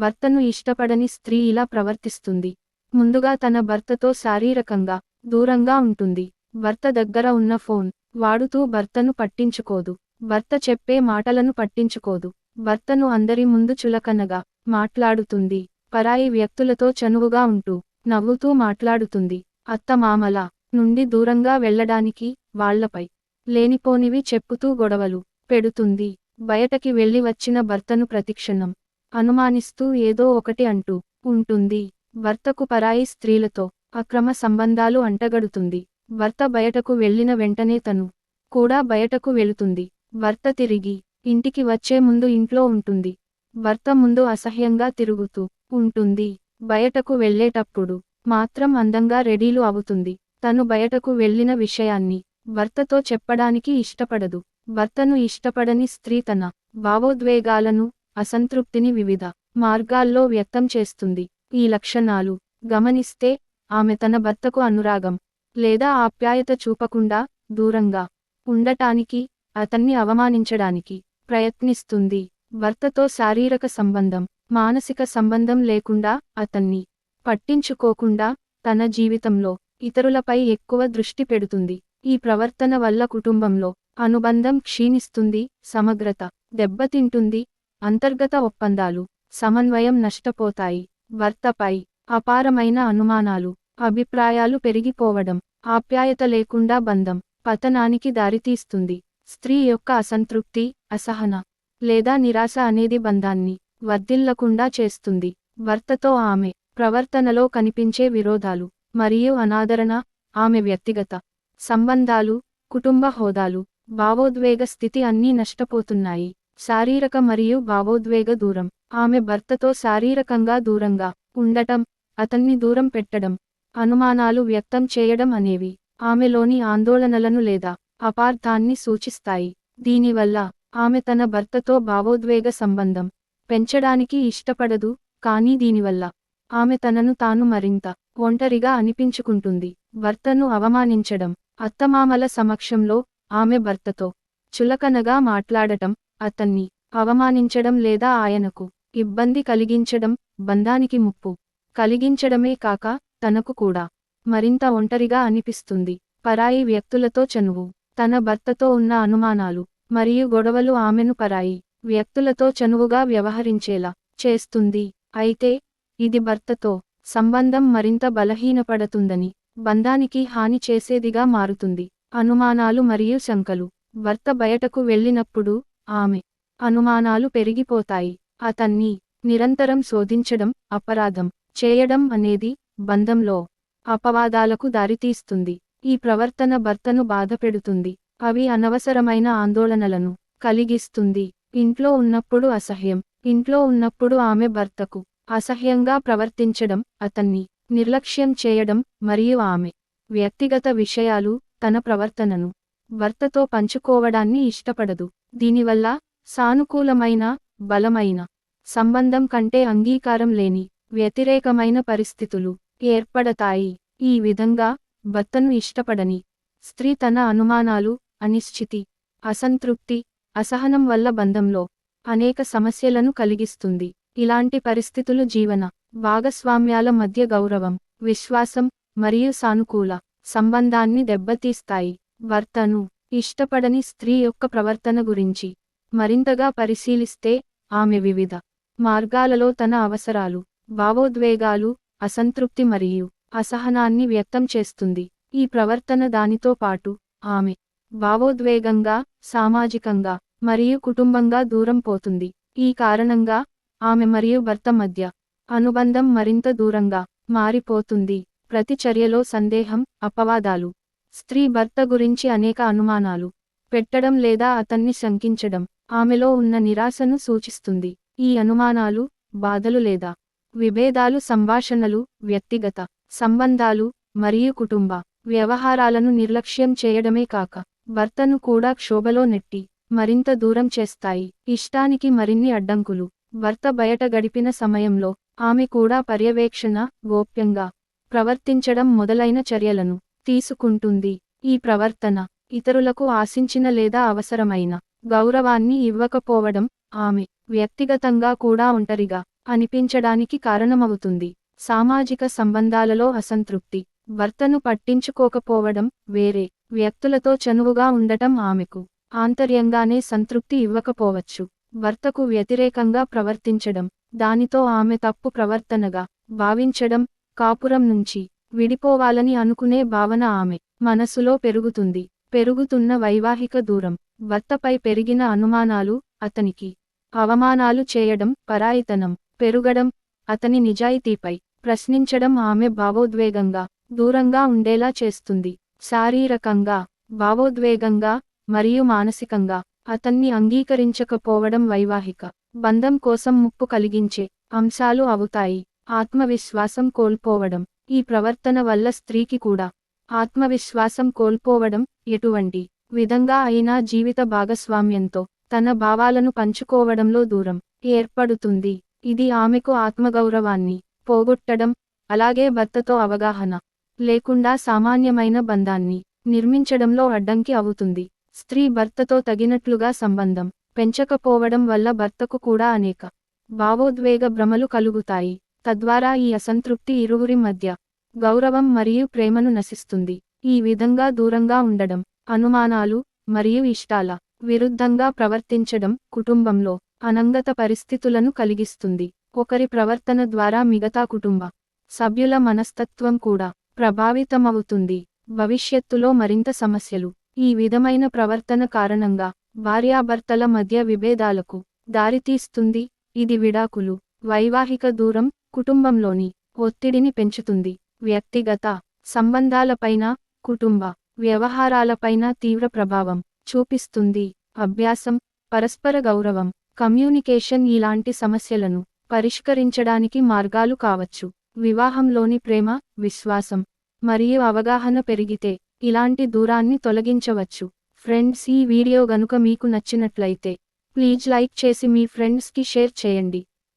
భర్తను ఇష్టపడని స్త్రీ ఇలా ప్రవర్తిస్తుంది. ముందుగా తన భర్తతో శారీరకంగా దూరంగా ఉంటుంది. భర్త దగ్గర ఉన్న ఫోన్ వాడుతూ భర్తను పట్టించుకోదు. భర్త చెప్పే మాటలను పట్టించుకోదు. భర్తను అందరి ముందు చులకనగా మాట్లాడుతుంది. పరాయి వ్యక్తులతో చనువుగా ఉంటూ నవ్వుతూ మాట్లాడుతుంది. అత్తమామల నుండి దూరంగా వెళ్ళడానికి వాళ్ళపై లేనిపోనివి చెప్పుతూ గొడవలు పెడుతుంది. బయటకి వెళ్ళి వచ్చిన భర్తను ప్రతిక్షణం అనుమానిస్తూ ఏదో ఒకటి అంటూ ఉంటుంది. భర్తకు పరాయి స్త్రీలతో అక్రమ సంబంధాలు అంటగడుతుంది. భర్త బయటకు వెళ్ళిన వెంటనే తను కూడా బయటకు వెళుతుంది. భర్త తిరిగి ఇంటికి వచ్చే ముందు ఇంట్లో ఉంటుంది. భర్త ముందు అసహ్యంగా తిరుగుతూ ఉంటుంది. బయటకు వెళ్ళేటప్పుడు మాత్రం అందంగా రెడీలు అవుతుంది. తను బయటకు వెళ్ళిన విషయాన్ని భర్తతో చెప్పడానికి ఇష్టపడదు. భర్తను ఇష్టపడని స్త్రీ తన భావోద్వేగాలను అసంతృప్తిని వివిధ మార్గాల్లో వ్యక్తం చేస్తుంది. ఈ లక్షణాలు గమనిస్తే ఆమె తన భర్తకు అనురాగం లేదా ఆప్యాయత చూపకుండా దూరంగా ఉండటానికి అతన్ని అవమానించడానికి ప్రయత్నిస్తుంది. భర్తతో శారీరక సంబంధం మానసిక సంబంధం లేకుండా అతన్ని పట్టించుకోకుండా తన జీవితంలో ఇతరులపై ఎక్కువ దృష్టి పెడుతుంది. ఈ ప్రవర్తన వల్ల కుటుంబంలో అనుబంధం క్షీణిస్తుంది సమగ్రత దెబ్బతింటుంది అంతర్గత ఒప్పందాలు సమన్వయం నష్టపోతాయి భర్తపై అపారమైన అనుమానాలు అభిప్రాయాలు పెరిగిపోవడం ఆప్యాయత లేకుండా బంధం పతనానికి దారితీస్తుంది. స్త్రీ యొక్క అసంతృప్తి అసహన లేదా నిరాశ అనేది బంధాన్ని వర్ధిల్లకుండా చేస్తుంది. భర్తతో ఆమె ప్రవర్తనలో కనిపించే విరోధాలు మరియు అనాదరణ ఆమె వ్యక్తిగత సంబంధాలు కుటుంబ హోదాలు భావోద్వేగ స్థితి అన్నీ నష్టపోతున్నాయి. శారీరక మరియు భావోద్వేగ దూరం. ఆమె భర్తతో శారీరకంగా దూరంగా ఉండటం అతన్ని దూరం పెట్టడం అనుమానాలు వ్యక్తం చేయడం అనేవి ఆమెలోని ఆందోళనలను లేదా అపార్థాన్ని సూచిస్తాయి. దీనివల్ల ఆమె తన భర్తతో భావోద్వేగ సంబంధం పెంచడానికి ఇష్టపడదు కానీ దీనివల్ల ఆమె తనను తాను మరింత ఒంటరిగా అనిపించుకుంటుంది. భర్తను అవమానించడం అత్తమామల సమక్షంలో ఆమె భర్తతో చులకనగా మాట్లాడటం అతన్ని అవమానించడం లేదా ఆయనకు ఇబ్బంది కలిగించడం బంధానికి ముప్పు కలిగించడమే కాక తనకు కూడా మరింత ఒంటరిగా అనిపిస్తుంది. పరాయి వ్యక్తులతో చనువు. తన భర్తతో ఉన్న అనుమానాలు మరియు గొడవలు ఆమెను పరాయి వ్యక్తులతో చనువుగా వ్యవహరించేలా చేస్తుంది. అయితే ఇది భర్తతో సంబంధం మరింత బలహీనపడుతుందని బంధానికి హాని చేసేదిగా మారుతుంది. అనుమానాలు మరియు శంకలు. భర్త బయటకు వెళ్ళినప్పుడు ఆమె. అనుమానాలు పెరిగిపోతాయి. అతన్ని నిరంతరం శోధించడం అపరాధం చేయడం అనేది బంధంలో అపవాదాలకు దారితీస్తుంది. ఈ ప్రవర్తన భర్తను బాధపెడుతుంది. అవి అనవసరమైన ఆందోళనలను కలిగిస్తుంది. ఇంట్లో ఉన్నప్పుడు అసహ్యం. ఇంట్లో ఉన్నప్పుడు ఆమె భర్తకు అసహ్యంగా ప్రవర్తించడం అతన్ని నిర్లక్ష్యం చేయడం మరియు ఆమె వ్యక్తిగత విషయాలు తన ప్రవర్తనను భర్తతో పంచుకోవడాన్ని ఇష్టపడదు. దీనివల్ల సానుకూలమైన బలమైన సంబంధం కంటే అంగీకారం లేని వ్యతిరేకమైన పరిస్థితులు ఏర్పడతాయి. ఈ విధంగా భర్తను ఇష్టపడని స్త్రీ తన అనుమానాలు అనిశ్చితి అసంతృప్తి అసహనం వల్ల బంధంలో అనేక సమస్యలను కలిగిస్తుంది. ఇలాంటి పరిస్థితులు జీవన భాగస్వామ్యాల మధ్య గౌరవం విశ్వాసం మరియు సానుకూల సంబంధాన్ని దెబ్బతీస్తాయి. భర్తను ఇష్టపడని స్త్రీ యొక్క ప్రవర్తన గురించి మరింతగా పరిశీలిస్తే ఆమె వివిధ మార్గాలలో తన అవసరాలు భావోద్వేగాలు అసంతృప్తి మరియు అసహనాన్ని వ్యక్తం చేస్తుంది. ఈ ప్రవర్తన దానితో పాటు ఆమె భావోద్వేగంగా సామాజికంగా మరియు కుటుంబంగా దూరం పోతుంది. ఈ కారణంగా ఆమె మరియు భర్త మధ్య అనుబంధం మరింత దూరంగా మారిపోతుంది. ప్రతి చర్యలో సందేహం అపవాదాలు స్త్రీ భర్త గురించి అనేక అనుమానాలు పెట్టడం లేదా అతన్ని శంకించడం ఆమెలో ఉన్న నిరాశను సూచిస్తుంది. ఈ అనుమానాలు బాధలు లేదా విభేదాలు సంభాషణలు వ్యక్తిగత సంబంధాలు మరియు కుటుంబ వ్యవహారాలను నిర్లక్ష్యం చేయడమే కాక భర్తను కూడా క్షోభలో నెట్టి మరింత దూరం చేస్తాయి. ఇష్టానికి మరిన్ని అడ్డంకులు. భర్త బయట గడిపిన సమయంలో ఆమె కూడా పర్యవేక్షణ గోప్యంగా ప్రవర్తించడం మొదలైన చర్యలను తీసుకుంటుంది. ఈ ప్రవర్తన ఇతరులకు ఆశించిన లేదా అవసరమైన గౌరవాన్ని ఇవ్వకపోవడం ఆమె వ్యక్తిగతంగా కూడా ఒంటరిగా అనిపించడానికి కారణమవుతుంది. సామాజిక సంబంధాలలో అసంతృప్తి భర్తను పట్టించుకోకపోవడం వేరే వ్యక్తులతో చనువుగా ఉండటం ఆమెకు ఆంతర్యంగానే సంతృప్తి ఇవ్వకపోవచ్చు. భర్తకు వ్యతిరేకంగా ప్రవర్తించడం దానితో ఆమె తప్పు ప్రవర్తనగా భావించడం కాపురం నుంచి విడిపోవాలని అనుకునే భావన ఆమె మనసులో పెరుగుతుంది. పెరుగుతున్న వైవాహిక దూరం భర్తపై పెరిగిన అనుమానాలు అతనికి అవమానాలు చేయడం పరాయితనం పెరుగడం అతని నిజాయితీపై ప్రశ్నించడం ఆమె భావోద్వేగంగా దూరంగా ఉండేలా చేస్తుంది. శారీరకంగా భావోద్వేగంగా మరియు మానసికంగా అతన్ని అంగీకరించకపోవడం వైవాహిక బంధం కోసం ముప్పు కలిగించే అంశాలు అవుతాయి. ఆత్మవిశ్వాసం కోల్పోవడం ఈ ప్రవర్తన వల్ల స్త్రీకి కూడా ఆత్మవిశ్వాసం కోల్పోవడం ఎటువంటి విధంగా అయినా జీవిత భాగస్వామ్యంతో తన భావాలను పంచుకోవడంలో దూరం ఏర్పడుతుంది. ఇది ఆమెకు ఆత్మగౌరవాన్ని పోగొట్టడం అలాగే భర్తతో అవగాహన లేకుండా సామాన్యమైన బంధాన్ని నిర్మించడంలో అడ్డంకి అవుతుంది. స్త్రీ భర్తతో తగినట్లుగా సంబంధం పెంచకపోవడం వల్ల భర్తకు కూడా అనేక భావోద్వేగ భ్రమలు కలుగుతాయి. తద్వారా ఈ అసంతృప్తి ఇరువురి మధ్య గౌరవం మరియు ప్రేమను నశిస్తుంది. ఈ విధంగా దూరంగా ఉండడం అనుమానాలు మరియు ఇష్టాల విరుద్ధంగా ప్రవర్తించడం కుటుంబంలో అనంగత పరిస్థితులను కలిగిస్తుంది. ఒకరి ప్రవర్తన ద్వారా మిగతా కుటుంబ సభ్యుల మనస్తత్వం కూడా ప్రభావితమవుతుంది. భవిష్యత్తులో మరింత సమస్యలు. ఈ విధమైన ప్రవర్తన కారణంగా భార్యాభర్తల మధ్య విభేదాలకు దారితీస్తుంది. ఇది విడాకులు వైవాహిక దూరం కుటుంబంలోని ఒత్తిడిని పెంచుతుంది. వ్యక్తిగత సంబంధాలపైన కుటుంబ వ్యవహారాలపైన తీవ్ర ప్రభావం చూపిస్తుంది. అభ్యాసం పరస్పర గౌరవం కమ్యూనికేషన్ ఇలాంటి సమస్యలను పరిష్కరించడానికి మార్గాలు కావచ్చు. వివాహంలోని ప్రేమ విశ్వాసం మరియు అవగాహన పెరిగితే ఇలాంటి దూరాన్ని తొలగించవచ్చు. ఫ్రెండ్స్ ఈ వీడియో గనుక మీకు నచ్చినట్లయితే ప్లీజ్ లైక్ చేసి మీ ఫ్రెండ్స్కి షేర్ చేయండి.